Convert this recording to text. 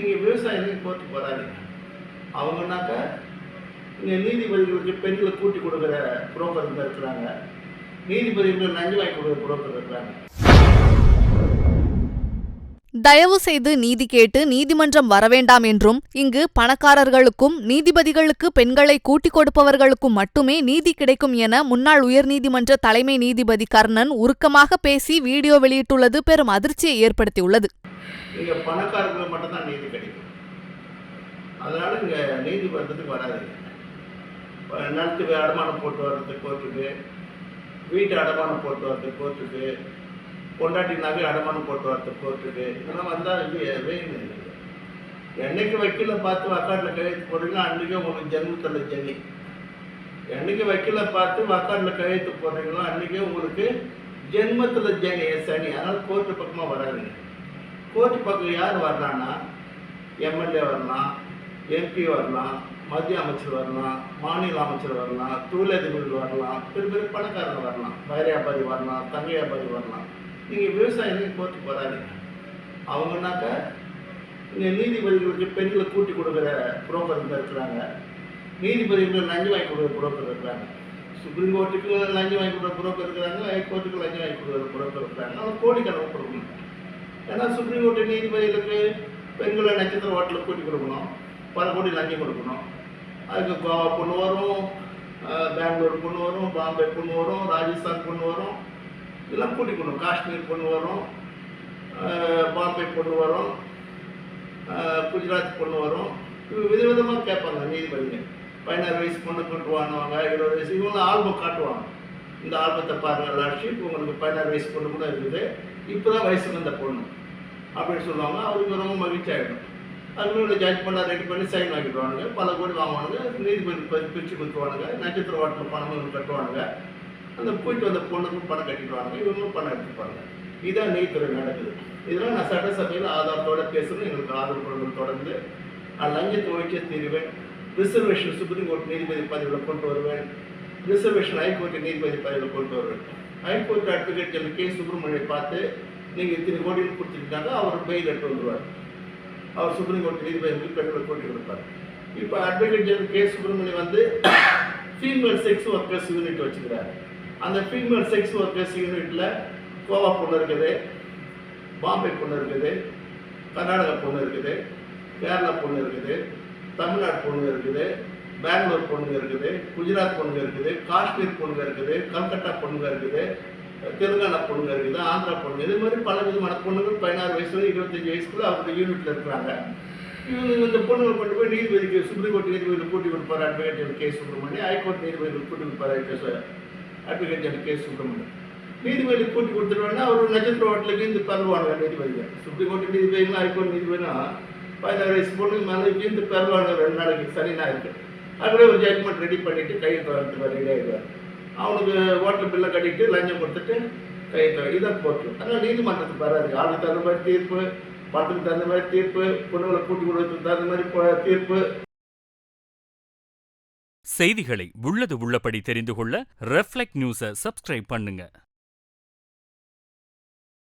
நீங்கள் விவசாயிகள் கோர்ட்டு வராதீங்க அவங்கனாக்கா இங்கே நீதிபதிகளுக்கு பெண்களை கூட்டி கொடுக்குற புரோக்கருங்க இருக்கிறாங்க. நீதிபதிகளுக்கு நஞ்சு வாங்கி கொடுக்குற புரோக்கர் இருக்கிறாங்க. தயவு செய்து நீதி கேட்டு நீதிமன்றம் வரவேண்டாம் என்றும் இங்கு பணக்காரர்களுக்கும் நீதிபதிகளுக்கு பெண்களை கூட்டிக் கொடுப்பவர்களுக்கும் மட்டுமே நீதி கிடைக்கும் என முன்னாள் உயர்நீதிமன்ற தலைமை நீதிபதி கர்ணன் உருக்கமாக பேசி வீடியோ வெளியிட்டுள்ளது. பெரும் அதிர்ச்சியை ஏற்படுத்தியுள்ளது. நீங்கள் பணக்காரர்களுக்கு மட்டும்தான் நீதி கிடைக்கும். அதனால் இங்கே நீதி வராதீங்க வராதுங்க நிலத்துக்கு அடமானம் போட்டு வர்றதுக்கு கோர்ட்டுக்கு வீட்டு அடமானம் போட்டு வர்றதுக்கு கோர்ட்டுக்கு பொண்டாட்டி நகை அடமானம் போட்டு வர்றதுக்கு கோர்ட்டுக்கு இதெல்லாம் வந்தால் இது வெயின் என்னைக்கு வக்கீல பார்த்து வக்காட்டில் கையெழுத்து போடுறீங்களோ அன்றைக்கே உங்களுக்கு ஜென்மத்தில் ஜெனி என்னைக்கு வக்கீல பார்த்து வக்காட்டில் கையெழுத்து போடுறீங்களோ அன்றைக்கே உங்களுக்கு ஜென்மத்தில் ஜெனி சனி? அதனால் கோர்ட்டு பக்கமாக வராதுங்க. கோர்ட்டு பக்கம் யார் வரலான்னா எம்எல்ஏ வரலாம் எம்பி வரலாம் மத்திய அமைச்சர் வரலாம் மாநில அமைச்சர் வரலாம் தொழிலதிபர்கள் வரலாம் பெரிய பெரிய பணக்காரங்க வரலாம் வைர வியாபாரி வரலாம் தங்க வியாபாரி வரலாம். நீங்கள் விவசாயிகள் கோர்ட்டுக்கு வராதீங்க. அவங்கனாக்கா இங்கே நீதிபதிகளுக்கு பெண்களை கூட்டி கொடுக்குற புரோக்கருங்க இருக்கிறாங்க. நீதிபதிகளுக்கு லஞ்சம் வாங்கி கொடுக்குற புரோக்கர் இருக்கிறாங்க. சுப்ரீம் கோர்ட்டுக்கு லஞ்சம் வாங்கி கொடுக்குற புரோக்கர் இருக்கிறாங்க ஹைகோர்ட்டுக்கு லஞ்சம் வாங்கி கொடுக்குற புரோக்கர் இருக்கிறாங்க. அவங்க கோடிக்கணக்கு கொடுக்கணும். ஏன்னா சுப்ரீம் கோர்ட்டு நீதிபதிகளுக்கு பெண்களை நட்சத்திர ஹோட்டலுக்கு கூட்டி கொடுக்கணும். பல கோடி லஞ்சம் கொடுக்கணும். அதுக்கு கோவா பொண்ணு வரும் பெங்களூர் பொண்ணு வரும் பாம்பே பொண்ணு வரும் ராஜஸ்தான் பொண்ணு வரும். இதெல்லாம் கூட்டி கொடுக்கணும். காஷ்மீர் பொண்ணு வரும் பாம்பே பொண்ணு வரும் குஜராத் பொண்ணு வரும். இது விதவிதமாக கேட்பாங்க நீதிபதிகள் பதினாறு வயசு பொண்ணு கொண்டு வாங்குவாங்க இருபது வயசு இவங்க ஆல்பம் காட்டுவாங்க. இந்த ஆல்பத்தை பாருங்கள் லாட்ஷிப் உங்களுக்கு பதினாறு வயசு பொண்ணு கூட இருக்குது. இப்போ தான் வயசுக்கு வந்த பொண்ணு. அப்படின்னு சொல்லுவாங்க. அவருக்கு ரொம்ப மகிழ்ச்சி ஆகிடும் அதுக்குள்ள பண்ண ரெடி பண்ணி சைன் வாங்கிடுவானுங்க. பல கோடி வாங்குவானுங்க. நீதிபதி பிரித்து கொடுத்துருவானுங்க. நட்சத்திர வாட்டில் பணம் கட்டுவானுங்க. அந்த போயிட்டு வந்த பொண்ணுக்கும் பணம் கட்டிடுவாங்க இவங்களும் பணம் எடுத்துப்பாங்க. இதுதான் நீதித்துறை நடக்குது. இதெல்லாம் நான் சட்டசபையில் ஆதாரத்தோட பேசணும் எங்களுக்கு ஆதரவு கொடுங்க தொடர்ந்து நான் லஞ்சத்தை ஒழிக்க தீருவேன். ரிசர்வேஷன் சுப்ரீம் கோர்ட் நீதிபதி பதவியில் கொண்டு வருவேன். ரிசர்வேஷன் ஹைகோர்ட்டு நீதிபதி பதவியில் கொண்டு வருவேன். High court advocate general K. சுப்பிரமணியை பார்த்து நீங்கள் இத்தனை கோடின்னு கொடுத்துருக்காங்க அவர் பெயில் எடுத்து வந்துடுவார் அவர் சுப்ரீம் கோர்ட் நீதிபதி பெண்களை கோட்டி கொடுப்பார் இப்போ அட்வொகேட் ஜெனரல் கே சுப்பிரமணியம் வந்து ஃபீமேல் செக்ஸ் ஒர்க்கர்ஸ் யூனிட் வச்சுக்கிறார். அந்த ஃபீமேல் செக்ஸ் ஒர்க்கர்ஸ் யூனிட்டில் கோவா பொண்ணு இருக்குது பாம்பே பொண்ணு இருக்குது கர்நாடகா பொண்ணு இருக்குது கேரளா பொண்ணு இருக்குது தமிழ்நாடு பொண்ணு இருக்குது பெங்களூர் பொண்ணுங்க இருக்குது குஜராத் பொண்ணுங்க இருக்குது காஷ்மீர் பொண்ணுங்க இருக்குது கல்கட்டா பொண்ணுங்க இருக்குது தெலுங்கானா பொண்ணுங்க இருக்குது ஆந்திரா பொண்ணுங்க இது மாதிரி பல விதமான பொண்ணுங்கள் பதினாறு வயசுல இருபத்தஞ்சி வயசுக்குள்ள அவங்க யூனிட்ல இருக்கிறாங்க. இவங்க இந்த பொண்ணுங்களை கொண்டு போய் நீதிபதிக்கு சுப்ரீம் கோர்ட் நீதிபதியில் கூட்டி கொடுப்பார் advocate general K Subramaniam high court நீதிபதிகள் கூட்டி கொடுப்பார் அட்வொகேட் ஜெனரல் கே சுப்பிரமணியம் நீதிபதி கூட்டி கொடுத்துருவாங்கன்னா அவர் நட்சத்திர ஹோட்டலுக்கு இந்த பரவாங்க நீதிபதிகள் சுப்ரீம் கோர்ட் நீதிபதிகளும் ஹைகோர்ட் நீதிபதினா பதினாறு வயசு பொண்ணு மேலே இந்த பரவாங்க ரெண்டு நாளைக்கு சனி ஞாயிறு அப்படியே ஒரு ஜட்மெண்ட் ரெடி பண்ணிட்டு கையெழுத்து வரத்துக்கு ரெடி ஆகிடுவார் அவனுக்கு ஹோட்டல் பில்லை கட்டிட்டு லஞ்சம் கொடுத்துட்டு கையெழுத்து இதை போட்டு. அதனால் நீதிமன்றத்துக்கு வராது. ஆளுக்கு தகுந்த மாதிரி தீர்ப்பு பணத்துக்கு தகுந்த மாதிரி தீர்ப்பு பொண்ணுகளை கூட்டி கொடுக்கறதுக்கு தகுந்த மாதிரி தீர்ப்பு. செய்திகளை உள்ளது உள்ளபடி தெரிந்து கொள்ள ரெஃப்ளெக்ட் நியூஸை சப்ஸ்கிரைப் பண்ணுங்க.